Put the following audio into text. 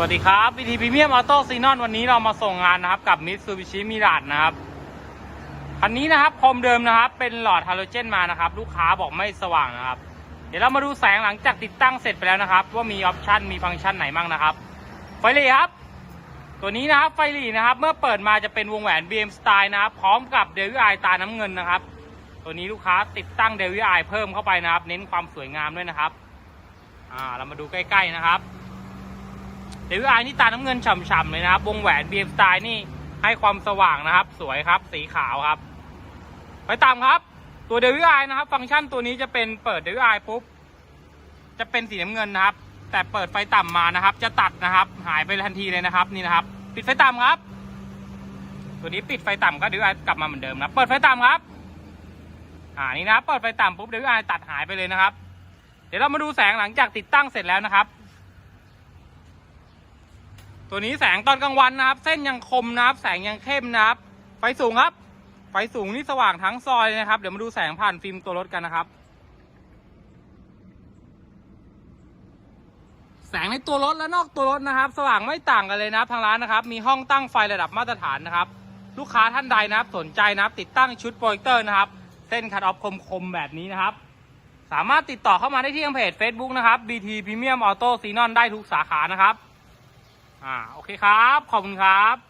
วัสดีครับวิธีพรีเมียมออโต้ซีนอนวันนี้เรามาส่งงานนะครับ กับมิตซูบิชิมิราดนะครับคันนี้นะครับคมเดิมนะครับ เป็นหลอดฮาโลเจนมานะครับ ลูกค้าบอกไม่สว่างนะครับ เดี๋ยวเรามาดูแสงหลังจากติดตั้งเสร็จไปแล้วนะครับ ว่ามีออปชันมีฟังก์ชันไหนบ้างนะครับ ไฟหลีครับ ตัวนี้นะครับไฟหลีนะครับ เมื่อเปิดมาจะเป็นวงแหวน BM Style นะครับ พร้อมกับเดวิไอตาน้ำเงินนะครับ ตัวนี้ลูกค้าติดตั้งเดวิไอเพิ่มเข้าไปนะครับ เน้นความสวยงามด้วยนะครับอ่าเรามาดูใกล้ ๆนะครับ เดวิไอนี่ตาน้ำเงินฉ่ำๆเลยนะครับ วงแหวน BM Style นี่ให้ความสว่างนะครับ สวยครับ สีขาวครับ ไปตามครับ ตัวเดวิไอนะครับ ฟังก์ชันตัวนี้จะเป็นเปิดเดวิไอปุ๊บ จะเป็นสีน้ำเงินนะครับ แต่เปิดไฟต่ำมานะครับ จะตัดนะครับ หายไปทันทีเลยนะครับ นี่นะครับ ปิดไฟต่ำครับ ตัวนี้ปิดไฟต่ำก็เดวิไอกลับมาเหมือนเดิมนะ เปิดไฟต่ำครับ อ่า นี่นะครับเปิดไฟต่ำปุ๊บเดวิไอตัดหายไปเลยนะครับ เดี๋ยวเรามาดูแสงหลังจากติดตั้งเสร็จแล้วนะครับ ตัวนี้แสงตอนกลางวันนะครับ เส้นยังคมนะครับ แสงยังเข้มนะครับ ไฟสูงครับ ไฟสูงนี่สว่างทั้งซอยเลยนะครับ เดี๋ยวมาดูแสงผ่านฟิล์มตัวรถกันนะครับ แสงในตัวรถและนอกตัวรถนะครับ สว่างไม่ต่างกันเลยนะครับ ทางร้านนะครับ มีห้องตั้งไฟระดับมาตรฐานนะครับ ลูกค้าท่านใดนะครับ สนใจนะครับ ติดตั้งชุดโปรเจคเตอร์นะครับ เส้นคัดออฟคมๆแบบนี้นะครับสามารถติดต่อเข้ามาได้ที่ทางเพจ Facebook นะครับ BT Premium Auto Xenon ได้ทุกสาขานะครับ อ่าโอเคครับ ขอบคุณครับ